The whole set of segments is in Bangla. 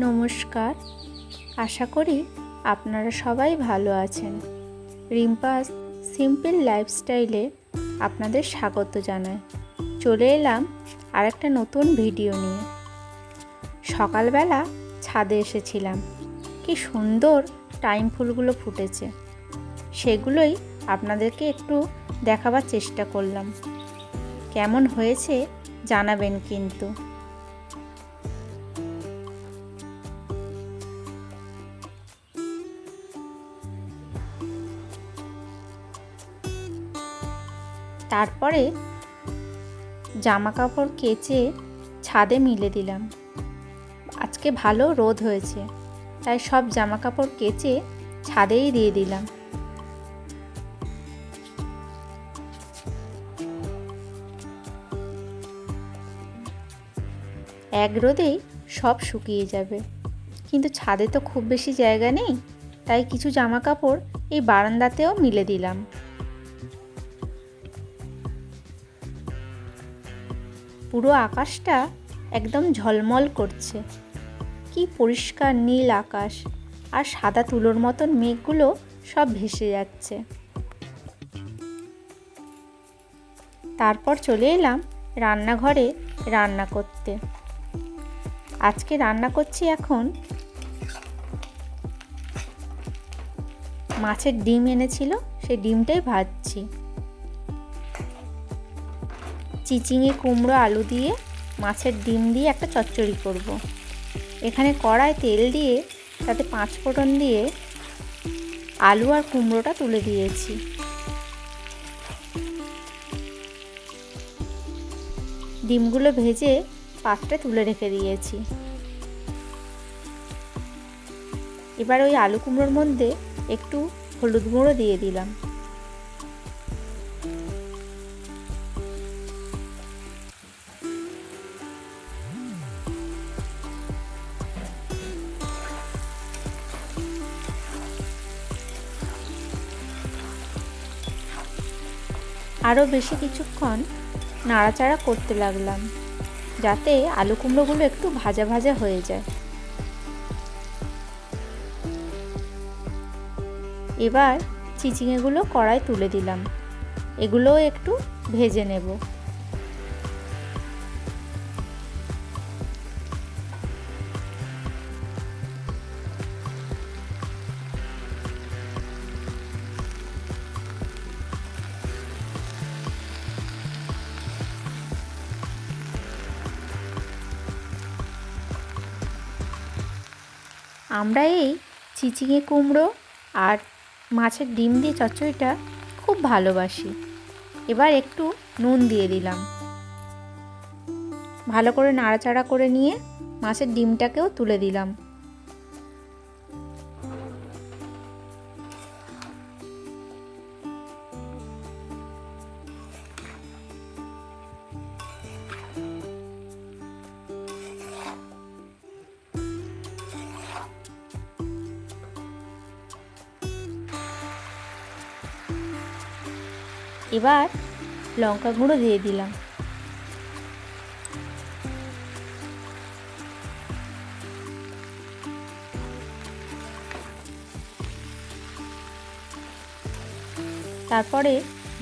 নমস্কার। আশা করি আপনারা সবাই ভালো আছেন। রিম্পাস সিম্পল লাইফস্টাইলে আপনাদের স্বাগত জানাই। চলে এলাম আর একটা নতুন ভিডিও নিয়ে। সকালবেলা ছাদে এসেছিলাম। কি সুন্দর টাইম ফুলগুলো ফুটেছে। সেগুলোই আপনাদেরকে একটু দেখাবার চেষ্টা করলাম। কেমন হয়েছে জানাবেন কিন্তু। তারপরে জামা কাপড় কেচে ছাদে মিলে দিলাম। আজকে ভালো রোদ হয়েছে, তাই সব জামা কাপড় কেচে ছাদেই দিয়ে দিলাম। এক রোদেই সব শুকিয়ে যাবে। কিন্তু ছাদে তো খুব বেশি জায়গা নেই, তাই কিছু জামা কাপড় এই বারান্দাতেও মিলে দিলাম। পুরো আকাশটা একদম ঝলমল করছে। কি পরিষ্কার নীল আকাশ আর সাদা তুলোর মতন মেঘগুলো সব ভেসে যাচ্ছে। তারপর চলে এলাম রান্নাঘরে রান্না করতে। আজকে রান্না করছি এখন মাছের ডিম এনেছিল সেই ডিমটাই ভাজছি। চিচিঙে কুমড়ো আলু দিয়ে মাছের ডিম দিয়ে একটা চচ্চড়ি করব। এখানে কড়ায় তেল দিয়ে, তাতে পাঁচ ফোড়ন দিয়ে আলু আর কুমড়োটা তুলে দিয়েছি। ডিমগুলো ভেজে পাত্রে তুলে রেখে দিয়েছি। এবার ওই আলু কুমড়োর মধ্যে একটু হলুদ গুঁড়ো দিয়ে দিলাম। আরও বেশি কিছুক্ষণ নাড়াচাড়া করতে লাগলাম, যাতে আলু কুমড়োগুলো একটু ভাজা ভাজা হয়ে যায়। এবার চিচিঙেগুলো কড়াই তুলে দিলাম। এগুলোও একটু ভেজে নেব। আমরা এই চিচিঙে কুমড়ো আর মাছের ডিম দিয়ে চচ্চড়িটা খুব ভালোবাসি। এবার একটু নুন দিয়ে দিলাম। ভালো করে নাড়াচাড়া করে নিয়ে মাছের ডিমটাকেও তুলে দিলাম। এবার লঙ্কা গুঁড়ো দিয়ে দিলাম। তারপরে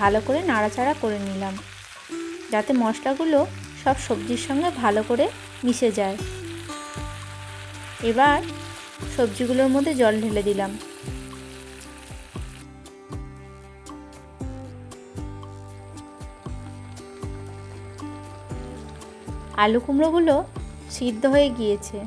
ভালো করে নাড়াচাড়া করে নিলাম, যাতে মশলাগুলো সব সবজির সঙ্গে ভালো করে মিশে যায়। এবার সবজিগুলোর মধ্যে জল ঢেলে দিলাম। আলু কুমড়োগুলো সিদ্ধ হয়ে গিয়েছে।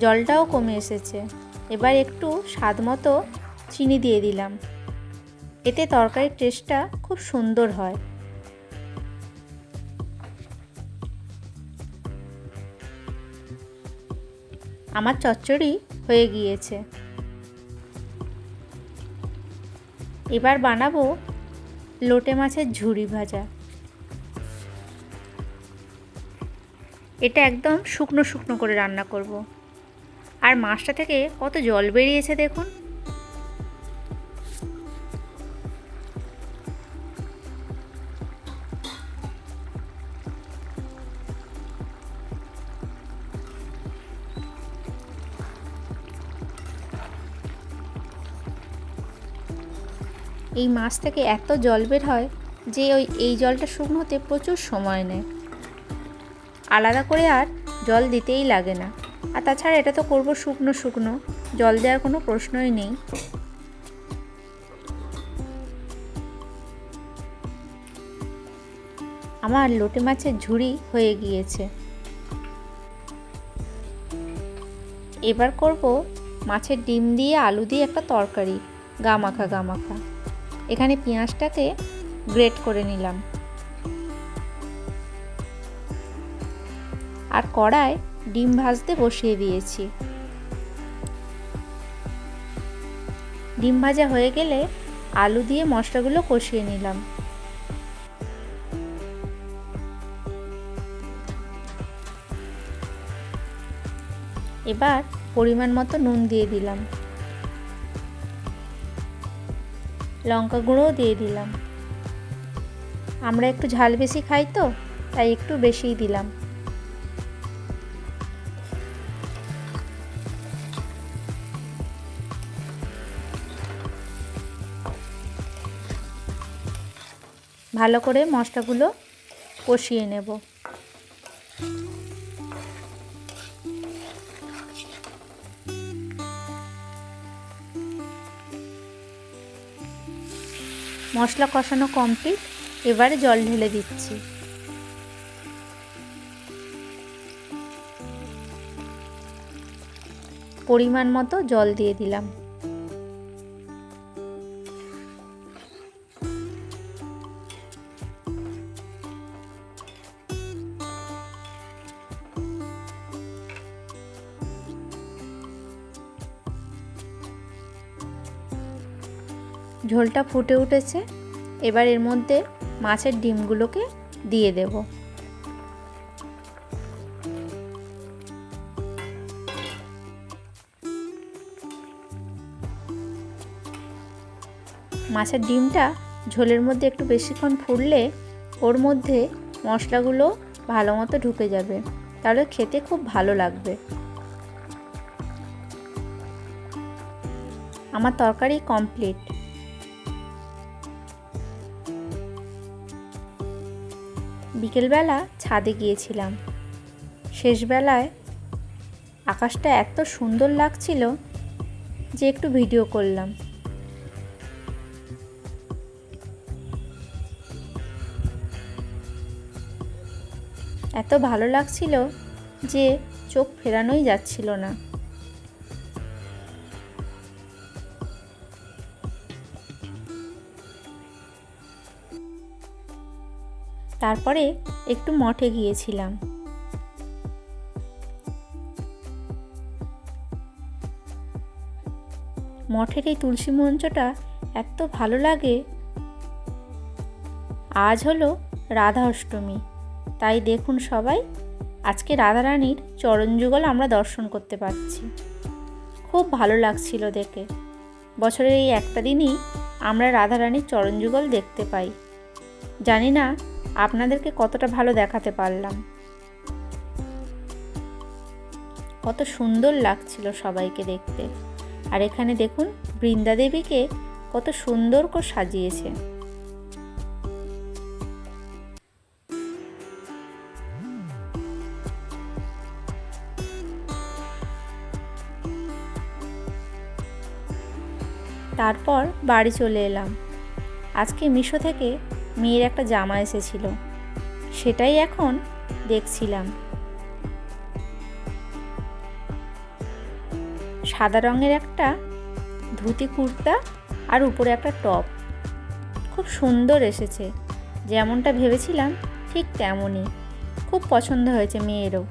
জলটাও কমে এসেছে। এবার একটু স্বাদ মতো চিনি দিয়ে দিলাম। এতে তরকারির টেস্টটা খুব সুন্দর হয়। আমার চচ্চড়ি হয়ে গিয়েছে। এবার বানাবো লোটে মাছের ঝুড়ি ভাজা। এটা একদম শুকনো শুকনো করে রান্না করব। আর মাছটা থেকে কত জল বেরিয়েছে দেখুন এই মাছ থেকে এত জল বের হয় যে ওই এই জলটা শুকনো হতে প্রচুর সময় নেয় আলাদা করে আর জল দিতেই লাগে না। আর তাছাড়া এটা তো করব শুকনো শুকনো, জল দেওয়ার কোনো প্রশ্নই নেই। আমার লোটে মাছের ঝুড়ি হয়ে গিয়েছে। এবার করব মাছের ডিম দিয়ে আলু দিয়ে একটা তরকারি, গামাখা গামাখা। এখানে পেঁয়াজটাকে গ্রেট করে নিলাম। আর কড়ায় ডিম ভাজতে বসিয়ে দিয়েছি। ডিম ভাজা হয়ে গেলে আলু দিয়ে মশলাগুলো কষিয়ে নিলাম। এবার পরিমাণ মতো নুন দিয়ে দিলাম। লঙ্কা গুঁড়োও দিয়ে দিলাম। আমরা একটু ঝাল বেশি খাই তো, তাই একটু বেশিই দিলাম। ভালো করে মশলাগুলো কষিয়ে নেব। মশলা কষানো কমপ্লিট এবারে জল ঢেলে দিচ্ছি। পরিমাণ মতো জল দিয়ে দিলাম। ঝোলটা ফুটে উঠেছে। এবার এর মধ্যে মাছের ডিমগুলোকে দিয়ে দেব। মাছের ডিমটা ঝোলের মধ্যে একটু বেশিক্ষণ ফুটলে ওর মধ্যে মশলাগুলো ভালো মতো ঢুকে যাবে। তাহলে খেতে খুব ভালো লাগবে। আমার তরকারি কমপ্লিট। বিকেলবেলা ছাদে গিয়েছিলাম। শেষবেলায় আকাশটা এত সুন্দর লাগছিল যে একটু ভিডিও করলাম। এত ভালো লাগছিল যে চোখ ফেরানোই যাচ্ছিল না। তারপরে একটু মঠে গিয়েছিলাম। মঠের এই তুলসী মঞ্চটা এত ভালো লাগে। আজ হলো রাধা অষ্টমী। তাই দেখুন সবাই, আজকে রাধারানীর চরণ যুগল আমরা দর্শন করতে পারছি। খুব ভালো লাগছিল দেখে। বছরের এই একটা দিনই আমরা রাধারানীর চরণ যুগল দেখতে পাই। জানি না আপনাদেরকে কতটা ভালো দেখাতে পারলাম। কত সুন্দর লাগছিল সবাইকে দেখতে। আর এখানে দেখুন, বৃন্দা দেবীকে কত সুন্দর করে সাজিয়েছে। তারপর বাড়ি চলে এলাম। আজকে মিশো থেকে মেয়ের একটা জামা এসেছিল। সেটাই এখন দেখছিলাম। সাদা রঙের একটা ধুতি কুর্তা আর উপরে একটা টপ। খুব সুন্দর এসেছে। যেমনটা ভেবেছিলাম ঠিক তেমনই। খুব পছন্দ হয়েছে মেয়েরও।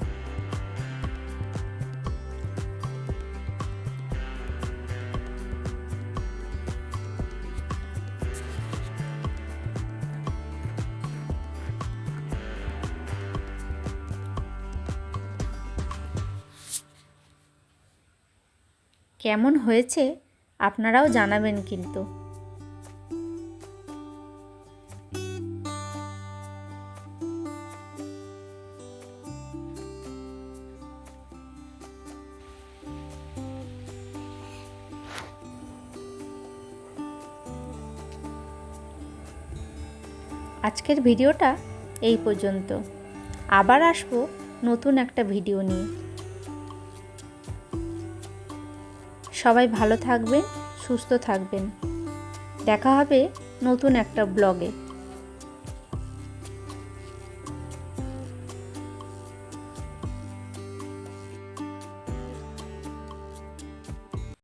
কেমন হয়েছে আপনারাও জানাবেন কিন্তু। আজকের ভিডিওটা এই পর্যন্ত। আবার আসব নতুন একটা ভিডিও নিয়ে। সবাই ভালো থাকবেন সুস্থ থাকবেন। দেখা হবে নতুন একটা ব্লগে।